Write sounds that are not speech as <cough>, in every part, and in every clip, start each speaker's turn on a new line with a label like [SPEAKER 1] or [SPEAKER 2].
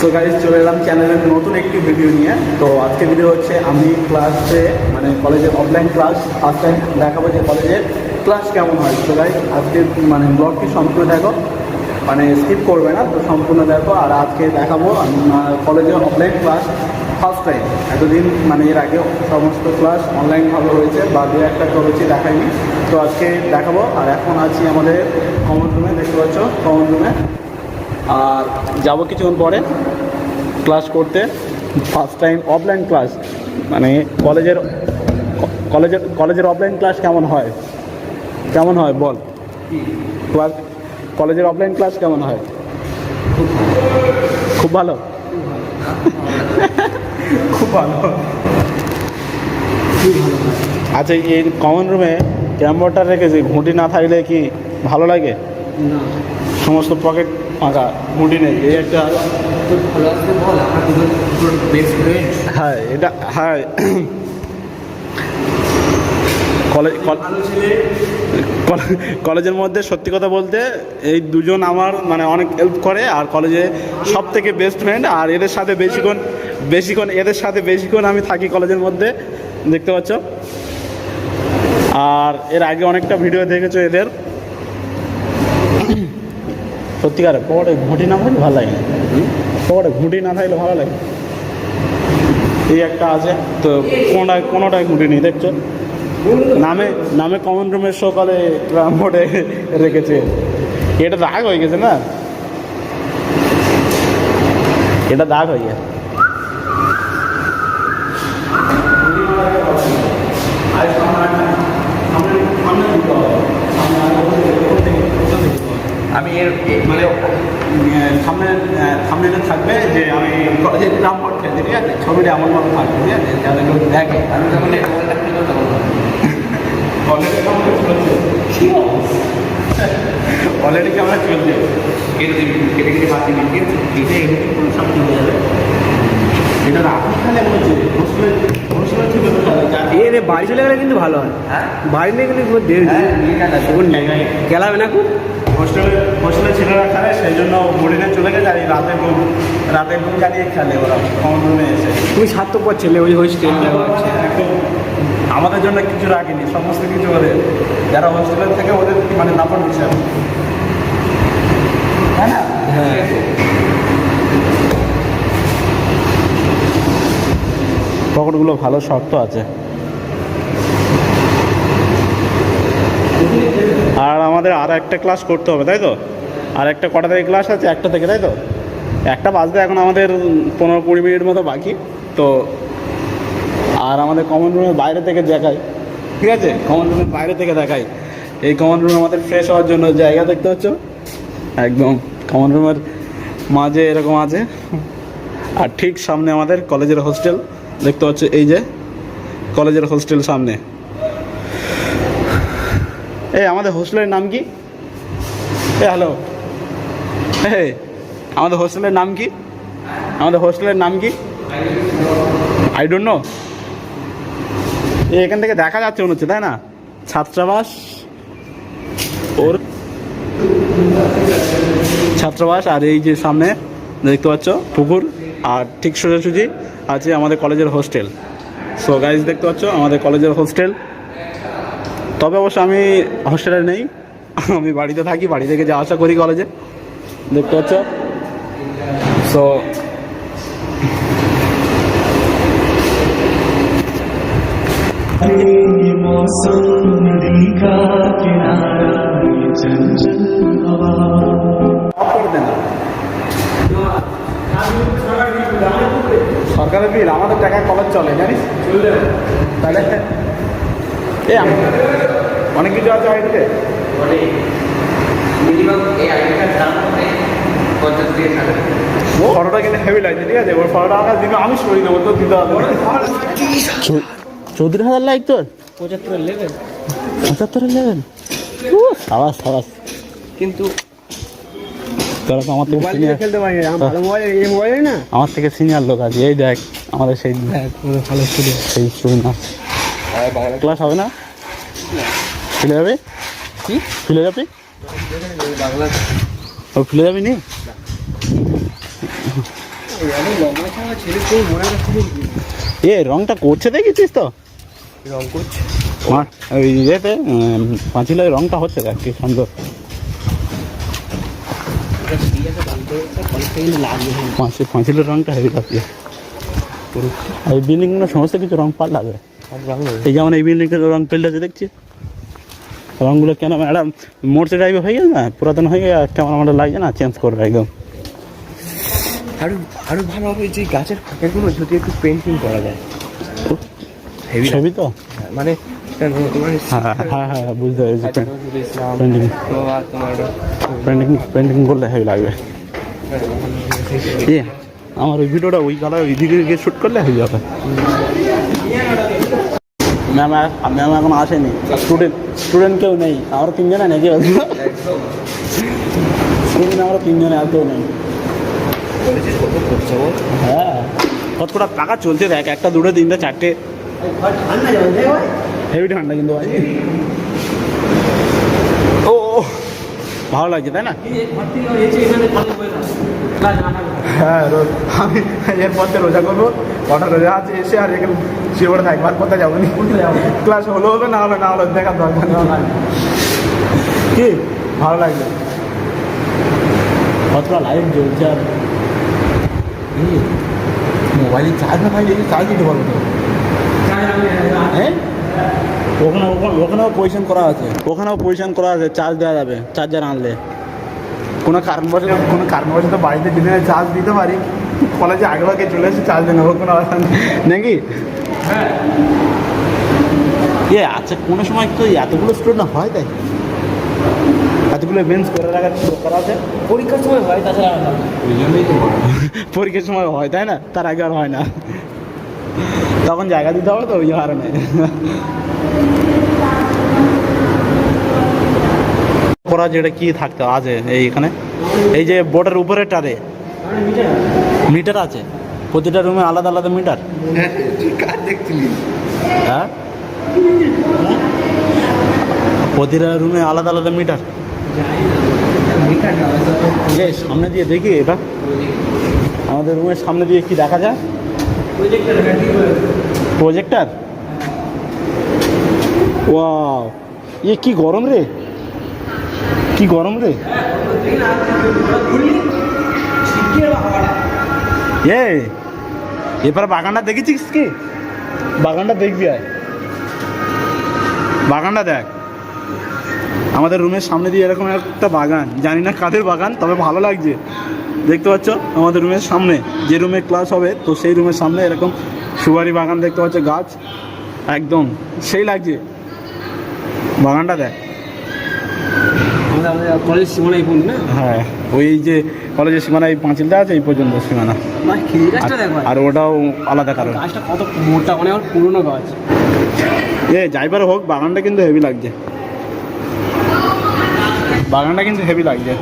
[SPEAKER 1] So guys চলে এলাম চ্যানেলের নতুন একটি ভিডিও নিয়ে। তো আজকে ভিডিও হচ্ছে আমি ক্লাসে মানে কলেজের অফলাইন ক্লাস ফার্স্ট টাইম দেখাবো যে কলেজের ক্লাস কেমন হয়। তো গাইজ আজকে মানে ব্লগটি সম্পূর্ণ দেখো। মানে স্কিপ করবে না, তো সম্পূর্ণ দেখো। আর আজকে দেখাবো কলেজের অফলাইন ক্লাস ফার্স্ট টাইম এতদিন মানে এর আগে সমস্ত ক্লাস অনলাইনভাবে হয়েছে বা দু একটা করেছি দেখাইনি। তো আজকে দেখাবো। আর এখন আছি আমাদের কমন রুমে দেখতে পাচ্ছ? কমন রুমে আর যাব কিছুক্ষণ পরে ক্লাস করতে ফার্স্ট টাইম অফলাইন ক্লাস মানে কলেজের কলেজের কলেজের অফলাইন ক্লাস কেমন হয়? কেমন হয় বল? ক্লাস কলেজের অফলাইন ক্লাস কেমন হয়? খুব ভালো? খুব ভালো। আচ্ছা এই কমন রুমে ক্যাম্বোর্ডটা রেখেছি ঘুঁটি না থাকলে কি ভালো লাগে? সমস্ত পকেট ফাঁকা ঘুঁটি নেই। এই একটা হ্যাঁ এটা হ্যাঁ। কলেজ কলেজের মধ্যে সত্যি কথা বলতে এই দুজন আমার মানে অনেক হেল্প করে, আর কলেজে সব থেকে বেস্ট ফ্রেন্ড আর এদের সাথে বেশিক্ষণ বেশিক্ষণ এদের সাথে বেশিক্ষণ আমি থাকি কলেজের মধ্যে, দেখতে পাচ্ছ? আর এর আগে অনেকটা ভিডিও দেখেছ এদের। সত্যিকার পরে ঘুঁটি না থাকলে ভালো লাগে পরে ঘুঁটি না থাকলে ভালো লাগে এই একটা আছে তো কোনোটায় কোনোটায় ঘুঁটি নেই দেখছ নামে নামে কমন রুমের সকালে মোটে রেখেছে এটা দাগ হয়ে গেছে না এটা দাগ হয়ে গেছে
[SPEAKER 2] আমি এর
[SPEAKER 1] মানে সামনে সামনে থাকবে যে আমি কলেজের নাম পড়ছি ঠিক আছে? ছবিটা এমন মতো থাকবে, ঠিক আছে? যাতে কেউ দেখে।
[SPEAKER 2] আমি যখন তখন
[SPEAKER 1] অলরেডি ক্যামেরা চলছে অলরেডি ক্যামেরা চলছে
[SPEAKER 2] কেটে দিবি, কেটে কেটে বাদ দিবি, ঠিক আছে? কেটে কোনো সব হয়ে যাবে।
[SPEAKER 3] এ বাড়ি চলে গেলে কিন্তু ভালো হয়।
[SPEAKER 2] হ্যাঁ?
[SPEAKER 3] বাড়ি নিয়ে গেলে খুব দেরি
[SPEAKER 2] হ্যাঁ
[SPEAKER 3] গেলাবে না খুব?
[SPEAKER 1] হোস্টেলে হোস্টেলে ছেলেরা খেলে সেই জন্য মরিনে চলে গেছে আর এই রাতে রাতে রুম জ্বালিয়ে খেলে ওরা কমন রুমে এসে।
[SPEAKER 3] তুমি স্বার্থপর ছেলে ওই হোস্টেল
[SPEAKER 1] একদম। আমাদের জন্য কিছু রাখিনি সমস্ত কিছু ওদের। যারা হোস্টেলের থেকে ওদের মানে নাম্বার বিষয় তাই না
[SPEAKER 3] হ্যাঁ
[SPEAKER 1] পকেটগুলো ভালো শর্ত আছে। আর আমাদের আর একটা ক্লাস করতে হবে, তাই তো? আর একটা কটা থেকে ক্লাস আছে? একটা থেকে, তাই তো? একটা বাজতে এখন আমাদের পনেরো কুড়ি মিনিট মতো বাকি। তো আর আমাদের কমন রুমের বাইরে থেকে দেখাই। ঠিক আছে? কমন রুমের বাইরে থেকে দেখাই। এই কমন রুম আমাদের ফ্রেশ হওয়ার জন্য জায়গা দেখতে পাচ্ছ? একদম কমন রুমের মাঝে এরকম আছে। আর ঠিক সামনে আমাদের কলেজের হোস্টেল দেখতে পাচ্ছ, এই যে কলেজের হোস্টেল সামনে। এই, আমাদের হোস্টেলের নাম কি? এ হ্যালো এই, আমাদের হোস্টেলের নাম কি? আমাদের হোস্টেলের নাম কি? আই ডোন্ট নো এখান থেকে দেখা যাচ্ছে মনে হচ্ছে, তাই না? ছাত্রাবাস, ওর ছাত্রাবাস আর এই যে সামনে, দেখতে পাচ্ছ, পুকুর। আর ঠিক সোজাসুজি আছে আমাদের কলেজের হোস্টেল সো গাইজ দেখতে পাচ্ছ আমাদের কলেজের হোস্টেল তবে অবশ্য আমি হোস্টেলে নেই আমি বাড়িতে থাকি বাড়ি থেকে যাওয়া আসা করি কলেজে দেখতে পাচ্ছ সো
[SPEAKER 4] ये मौसम नदी का किनारा ये चंचल
[SPEAKER 1] সরকারের বিল আমাদের টাকায় কলেজ চলে জানিস? তাহলে এ অনেক কিছু আছে আইডিতে
[SPEAKER 2] টাকা।
[SPEAKER 1] হেভি লাগছে ঠিক আছে? ওর ফটোটা আমার দিবে আমি সরিয়ে দেবো তো দিতে হবে। চৌত্রিশ হাজার লাইক তোর?
[SPEAKER 3] পঁচাত্তর লেভেল
[SPEAKER 1] পঁচাত্তরের লেভেল সাবাস সাবাস।
[SPEAKER 3] কিন্তু
[SPEAKER 1] তোরা তো আমার থেকে সিনিয়র
[SPEAKER 3] খেলতে পারি না। আমার ভালো মোবাইল এই মোবাইলে না?
[SPEAKER 1] আমার থেকে সিনিয়র লোক আছে। এই দেখ আমাদের সেই
[SPEAKER 3] ভালো স্টুডেন্ট
[SPEAKER 1] সেই স্টুডেন্ট ক্লাস হবে না? ফিরে যাবে?
[SPEAKER 3] কি?
[SPEAKER 1] ফিরে যাবি? ও ফিরে যাবি নি? এ রংটা করছে দেখেছিস তো?
[SPEAKER 3] রং করছে।
[SPEAKER 1] ওই ইয়েতে পাঁচিলের রংটা হচ্ছে দেখ কি সুন্দর। পাঁচিলের রংটা হেভি লাগছে এই বিল্ডিংগুলো সমস্ত কিছু রং পাল্টাবে এই যেমন এই বিল্ডিংটার রং পাল্টাছে দেখছি রংগুলো কেন ম্যাডাম মোটর টাইপের হয়ে গেছে না? পুরাতন হয়ে গেছে কেমন আমার লাগছে না চেঞ্জ করবে একদম।
[SPEAKER 3] আরও আরও ভালো হবে যে গাছের ফাঁকেগুলো যদি একটু পেন্টিং করা যায়। হেভি
[SPEAKER 1] তো?
[SPEAKER 3] মানে <laughs>
[SPEAKER 1] হ্যাঁ হ্যাঁ হ্যাঁ বুঝতে পেরেছি। পেন্টিং পেন্টিং পেন্টিং করলে হেভি লাগবে। আমার ওই ভিডিওটা ওই কালার ওই দিকে গিয়ে শ্যুট করলে হয়ে যাবে ম্যাম ম্যাম এখন আসেনি। স্টুডেন্ট স্টুডেন্ট কেউ নেই আমরা তিনজনে নাকি? স্টুডেন্ট আমরা তিনজনে আর কেউ নেই। হ্যাঁ কত কটা টাকা চলছে দেখ একটা দুটো তিনটে চারটে। হেভি ঠান্ডা কিন্তু ভাই ও ও, ভালো লাগছে তাই না? হ্যাঁ রোজ আমি এরপর থেকে রোজা করব। কটা রোজা আছে এসে আর এখানে শিওর থাকব আর কোথায় যাব নি। ক্লাস হলো হবে না হলো না হলো দেখার দরকার। কি? ভালো লাগছে কতটা লাইট জ্বলছে আর। মোবাইলে চার্জ না থাকলে চার্জ দিতে পারব তো। হ্যাঁ? ওখানে ওখানে ওখানেও পজিশন করা আছে। ওখানেও পজিশন করা আছে চার্জ দেওয়া যাবে চার্জার আনলে। কোনো কারণবশত কোনো কারণবশত বাড়িতে যদি না চার্জ দিতে পারি কলেজে আগে আগে চলে এসে চার্জ দিয়ে নেব কোনো অবস্থা নেই। নাকি? হ্যাঁ। এ আচ্ছা কোনো সময় তো এতগুলো স্টুডেন্ট হয় তাই? এতগুলো বেঞ্চ করে রাখার দরকার আছে।
[SPEAKER 3] পরীক্ষার সময় হয় তাছাড়া
[SPEAKER 1] পরীক্ষার সময় হয় তাই না? তার আগে আর হয় না। তখন জায়গা দিতে হবে তো ওই কারণে করা যেটা কি থাকতে আছে এই এখানে। এই যে বোর্ডের উপরে টারে মিটার আছে? প্রতিটা রুমে আলাদা আলাদা মিটার? হ্যাঁ প্রতিটা রুমে আলাদা আলাদা মিটার? সামনে দিয়ে দেখি এটা। আমাদের রুমের সামনে দিয়ে কি দেখা যায়? প্রজেক্টার ওয়াও ইয়ে কি গরম রে কি গরম রে এ এবার বাগানটা দেখেছিস কি বাগানটা দেখবি আয় বাগানটা দেখ আমাদের রুমের সামনে দিয়ে এরকম একটা বাগান জানি না কাদের বাগান তবে ভালো লাগছে দেখতে পাচ্ছ? আমাদের রুমের সামনে যে রুমে ক্লাস হবে তো সেই রুমের সামনে এরকম সুপারি বাগান দেখতে পাচ্ছ গাছ। একদম। সেই লাগছে। বাগানটা দেখ।
[SPEAKER 3] কলেজ
[SPEAKER 1] হ্যাঁ। ওই যে কলেজের সীমানা এই পাঁচিলটা আছে এই পর্যন্ত সীমানা। আর ওটাও আলাদা কারণ।
[SPEAKER 3] গাছটা কত মোটা মানে পুরনো গাছ।
[SPEAKER 1] এ যাইবার হোক বাগানটা কিন্তু হেভি লাগছে। বাগানটা কিন্তু হেভি লাগছে।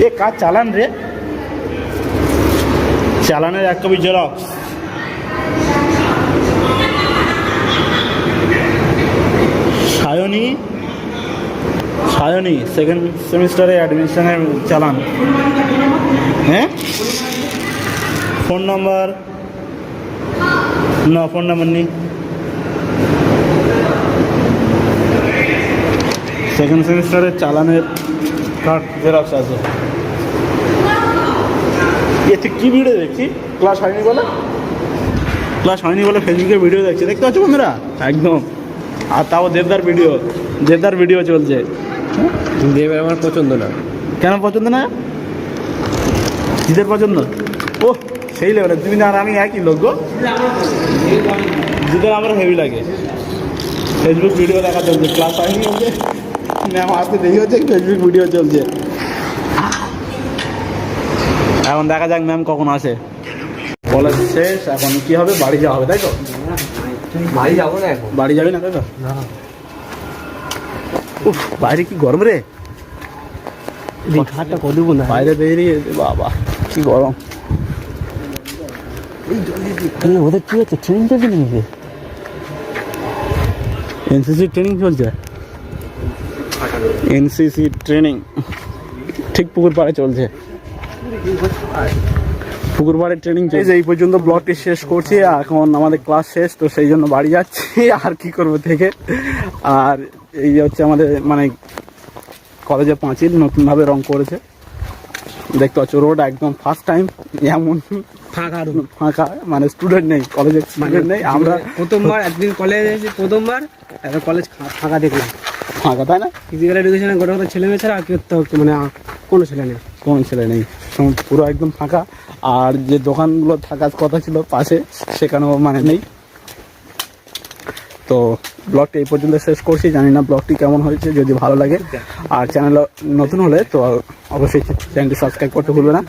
[SPEAKER 1] এ কাজ চালান রে? চালানের এক copy xerox Sayani? Sayani second সেমিস্টারে অ্যাডমিশনের চালান। হ্যাঁ? Phone number? না, ফোন নাম্বার নেই। সেকেন্ড সেমিস্টারের চালানের কার্ড জেরক্স আছে। এতে কি ভিডিও দেখছি? ক্লাস হয়নি বলে? ক্লাস হয়নি বলে ফেসবুকে ভিডিও দেখছি। দেখতে পাচ্ছ বন্ধুরা? একদম। আর তাও দেবদার ভিডিও দেবদার ভিডিও চলছে।
[SPEAKER 3] দেবের আমার পছন্দ না।
[SPEAKER 1] কেন পছন্দ না? জিদের পছন্দ? ও সেই লেভেলে তুমি না আর আমি একই লোক গো। জিদের আমার হেভি লাগে। ফেসবুক ভিডিও দেখা চলছে। ক্লাস হয়নি হচ্ছে ম্যাম আসতে দেরি হচ্ছে। ফেসবুক ভিডিও চলছে। এখন দেখা যাক ম্যাম কখন আসে। কলেজ শেষ এখন কি হবে? বাড়ি যাওয়া হবে তাই তো?
[SPEAKER 3] বাড়ি যাব না এখন।
[SPEAKER 1] বাড়ি যাবি না তাই তো? উফ বাইরে কি গরম রে?
[SPEAKER 3] হাতটা কত না।
[SPEAKER 1] বাইরে বেরিয়ে বাবা কি গরম। ওদের কি হচ্ছে? ট্রেনিং চলছে নাকি এনসিসি ট্রেনিং চলছে? এনসিসি ট্রেনিং ঠিক পুকুর পাড়ে চলছে। পুকুর পাড়ের ট্রেনিং চলছে। এই পর্যন্ত ব্লগটি শেষ করছি এখন আমাদের ক্লাস শেষ তো সেই জন্য বাড়ি যাচ্ছি <laughs> আর কি করব থেকে? আর এই হচ্ছে আমাদের মানে কলেজে পাঁচিল নতুনভাবে রং করেছে। দেখতে পাচ্ছ রোড একদম ফার্স্ট টাইম এমন
[SPEAKER 3] ফাঁকা
[SPEAKER 1] ফাঁকা মানে স্টুডেন্ট নেই কলেজে স্টুডেন্ট নেই আমরা
[SPEAKER 3] প্রথমবার একদিন কলেজে এসেছি প্রথমবার এখন কলেজ ফাঁকা দেখলাম।
[SPEAKER 1] ফাঁকা তাই না?
[SPEAKER 3] ফিজিক্যাল এডুকেশনে গোটা কথা ছেলে মেয়ে ছাড়া আর তো মানে কোনো ছেলে নেই।
[SPEAKER 1] কোনো ছেলে নেই। পুরো একদম ফাঁকা। আর যে দোকানগুলো থাকার কথা ছিল পাশে, সেখানেও মানে নেই। তো ব্লগটি এই পর্যন্ত শেষ করছি। জানি না ব্লগটি কেমন হয়েছে, যদি ভালো লাগে। আর চ্যানেল নতুন হলে তো অবশ্যই চ্যানেলটি সাবস্ক্রাইব করতে ভুলবে না।